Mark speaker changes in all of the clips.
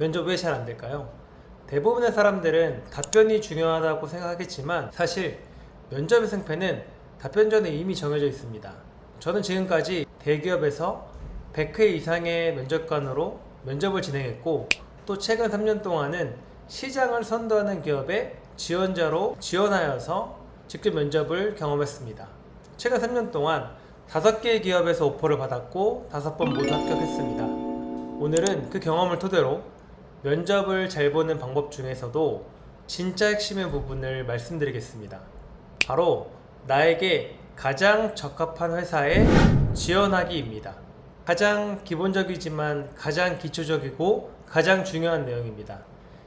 Speaker 1: 면접 왜 잘 안 될까요? 대부분의 사람들은 답변이 중요하다고 생각하겠지만 사실 면접의 승패는 답변 전에 이미 정해져 있습니다. 저는 지금까지 대기업에서 100회 이상의 면접관으로 면접을 진행했고 또 최근 3년 동안은 시장을 선도하는 기업에 지원자로 지원하여서 직접 면접을 경험했습니다. 최근 3년 동안 5개의 기업에서 오퍼를 받았고 5번 모두 합격했습니다. 오늘은 그 경험을 토대로 면접을 잘 보는 방법 중에서도 진짜 핵심의 부분을 말씀드리겠습니다. 바로 나에게 가장 적합한 회사에 지원하기입니다. 가장 기본적이지만 가장 기초적이고 가장 중요한 내용입니다.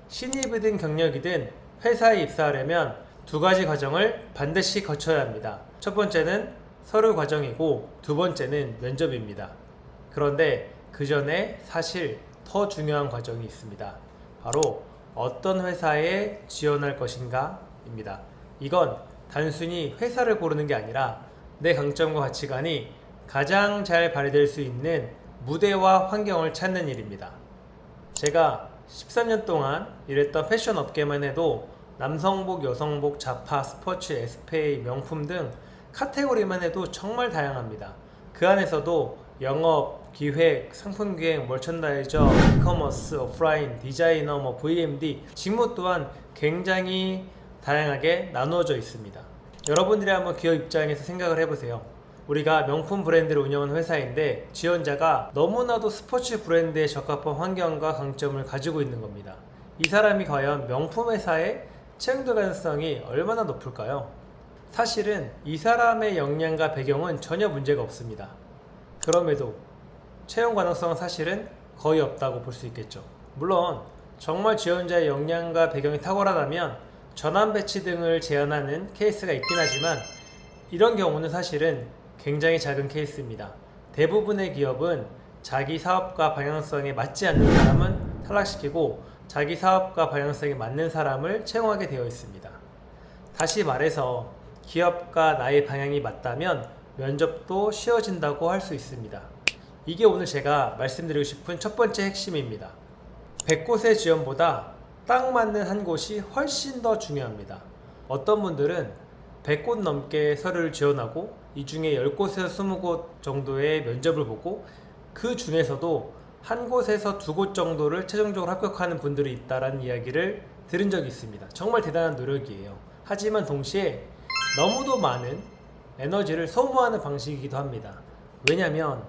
Speaker 1: 신입이든 경력이든 회사에 입사하려면 두 가지 과정을 반드시 거쳐야 합니다. 첫 번째는 서류 과정이고 두 번째는 면접입니다. 그런데 그 전에 사실 더 중요한 과정이 있습니다. 바로 어떤 회사에 지원할 것인가입니다. 이건 단순히 회사를 고르는 게 아니라 내 강점과 가치관이 가장 잘 발휘될 수 있는 무대와 환경을 찾는 일입니다. 제가 13년 동안 일했던 패션 업계만 해도 남성복, 여성복, 자파, 스포츠, 에스페이, 명품 등 카테고리만 해도 정말 다양합니다. 그 안에서도 영업, 기획, 상품 기획, 멀천다이저, 이커머스, 오프라인, 디자이너, 뭐 VMD 직무 또한 굉장히 다양하게 나누어져 있습니다. 여러분들이 한번 기업 입장에서 생각을 해보세요. 우리가 명품 브랜드를 운영하는 회사인데 지원자가 너무나도 스포츠 브랜드에 적합한 환경과 강점을 가지고 있는 겁니다. 이 사람이 과연 명품 회사에 채용될 가능성이 얼마나 높을까요? 사실은 이 사람의 역량과 배경은 전혀 문제가 없습니다. 그럼에도 채용 가능성은 사실은 거의 없다고 볼 수 있겠죠. 물론 정말 지원자의 역량과 배경이 탁월하다면 전환 배치 등을 제한하는 케이스가 있긴 하지만 이런 경우는 사실은 굉장히 작은 케이스입니다. 대부분의 기업은 자기 사업과 방향성에 맞지 않는 사람은 탈락시키고 자기 사업과 방향성에 맞는 사람을 채용하게 되어 있습니다. 다시 말해서 기업과 나의 방향이 맞다면 면접도 쉬워진다고 할 수 있습니다. 이게 오늘 제가 말씀드리고 싶은 첫 번째 핵심입니다. 100곳의 지원보다 딱 맞는 한 곳이 훨씬 더 중요합니다. 어떤 분들은 100곳 넘게 서류를 지원하고 이 중에 10곳에서 20곳 정도의 면접을 보고 그 중에서도 한 곳에서 두 곳 정도를 최종적으로 합격하는 분들이 있다라는 이야기를 들은 적이 있습니다. 정말 대단한 노력이에요. 하지만 동시에 너무도 많은 에너지를 소모하는 방식이기도 합니다. 왜냐하면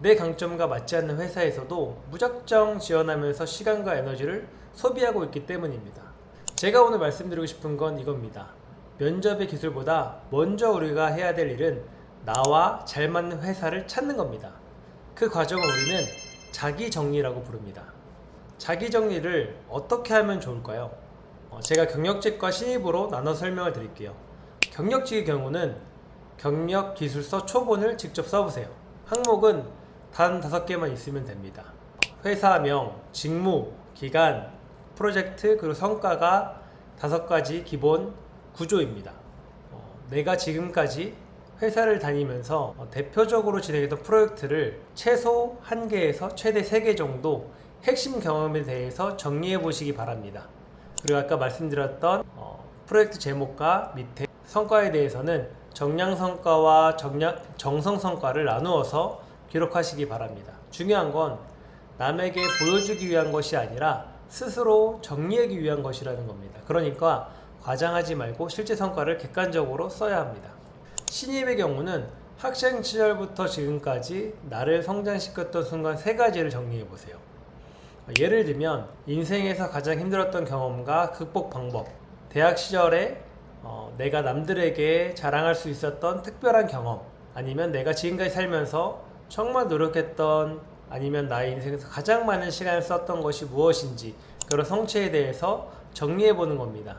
Speaker 1: 내 강점과 맞지 않는 회사에서도 무작정 지원하면서 시간과 에너지를 소비하고 있기 때문입니다. 제가 오늘 말씀드리고 싶은 건 이겁니다. 면접의 기술보다 먼저 우리가 해야 될 일은 나와 잘 맞는 회사를 찾는 겁니다. 그 과정을 우리는 자기 정리라고 부릅니다. 자기 정리를 어떻게 하면 좋을까요? 어, 제가 경력직과 신입으로 나눠 설명을 드릴게요. 경력직의 경우는 경력 기술서 초본을 직접 써보세요. 항목은 단 다섯 개만 있으면 됩니다. 회사명, 직무, 기간, 프로젝트 그리고 성과가 다섯 가지 기본 구조입니다. 어, 내가 지금까지 회사를 다니면서 어, 대표적으로 진행했던 프로젝트를 최소 한 개에서 최대 세개 정도 핵심 경험에 대해서 정리해 보시기 바랍니다. 그리고 아까 말씀드렸던 어, 프로젝트 제목과 밑에 성과에 대해서는 정량 성과와 정량, 정성 성과를 나누어서 기록하시기 바랍니다. 중요한 건 남에게 보여주기 위한 것이 아니라 스스로 정리하기 위한 것이라는 겁니다. 그러니까 과장하지 말고 실제 성과를 객관적으로 써야 합니다. 신입의 경우는 학생 시절부터 지금까지 나를 성장시켰던 순간 세 가지를 정리해 보세요. 예를 들면 인생에서 가장 힘들었던 경험과 극복 방법, 대학 시절에 어, 내가 남들에게 자랑할 수 있었던 특별한 경험, 아니면 내가 지금까지 살면서 정말 노력했던 아니면 나의 인생에서 가장 많은 시간을 썼던 것이 무엇인지 그런 성취에 대해서 정리해 보는 겁니다.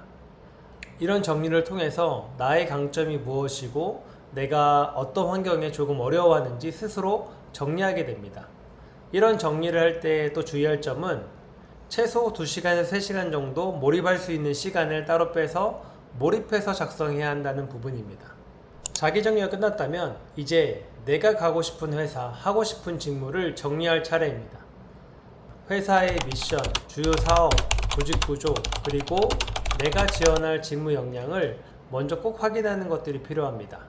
Speaker 1: 이런 정리를 통해서 나의 강점이 무엇이고 내가 어떤 환경에 조금 어려워하는지 스스로 정리하게 됩니다. 이런 정리를 할 때 또 주의할 점은 최소 2시간에서 3시간 정도 몰입할 수 있는 시간을 따로 빼서 몰입해서 작성해야 한다는 부분입니다. 자기 정리가 끝났다면 이제 내가 가고 싶은 회사, 하고 싶은 직무를 정리할 차례입니다. 회사의 미션, 주요 사업, 조직 구조, 그리고 내가 지원할 직무 역량을 먼저 꼭 확인하는 것들이 필요합니다.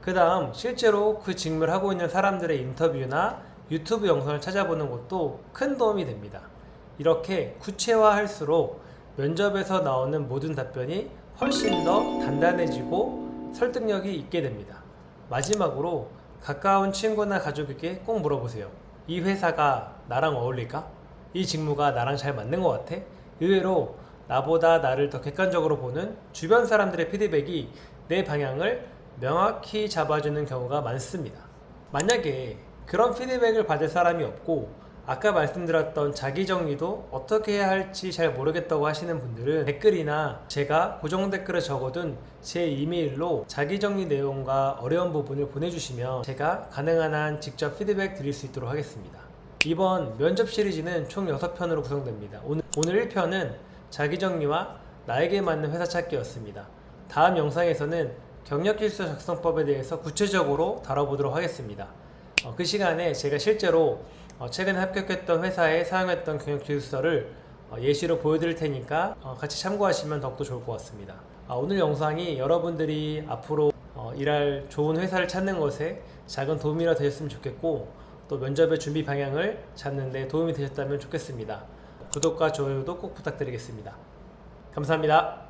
Speaker 1: 그 다음 실제로 그 직무를 하고 있는 사람들의 인터뷰나 유튜브 영상을 찾아보는 것도 큰 도움이 됩니다. 이렇게 구체화할수록 면접에서 나오는 모든 답변이 훨씬 더 단단해지고 설득력이 있게 됩니다. 마지막으로 가까운 친구나 가족에게 꼭 물어보세요. 이 회사가 나랑 어울릴까? 이 직무가 나랑 잘 맞는 것 같아? 의외로 나보다 나를 더 객관적으로 보는 주변 사람들의 피드백이 내 방향을 명확히 잡아주는 경우가 많습니다. 만약에 그런 피드백을 받을 사람이 없고 아까 말씀드렸던 자기 정리도 어떻게 해야 할지 잘 모르겠다고 하시는 분들은 댓글이나 제가 고정 댓글을 적어둔 제 이메일로 자기 정리 내용과 어려운 부분을 보내주시면 제가 가능한 한 직접 피드백 드릴 수 있도록 하겠습니다. 이번 면접 시리즈는 총 6편으로 구성됩니다. 오늘, 오늘 1편은 자기 정리와 나에게 맞는 회사 찾기였습니다. 다음 영상에서는 경력길수 작성법에 대해서 구체적으로 다뤄보도록 하겠습니다. 어, 그 시간에 제가 실제로 어, 최근에 합격했던 회사에 사용했던 경력 기술서를 어, 예시로 보여드릴 테니까 어, 같이 참고하시면 더욱더 좋을 것 같습니다. 아, 오늘 영상이 여러분들이 앞으로 어, 일할 좋은 회사를 찾는 것에 작은 도움이라 되셨으면 좋겠고 또 면접의 준비 방향을 잡는 데 도움이 되셨다면 좋겠습니다. 구독과 좋아요도 꼭 부탁드리겠습니다. 감사합니다.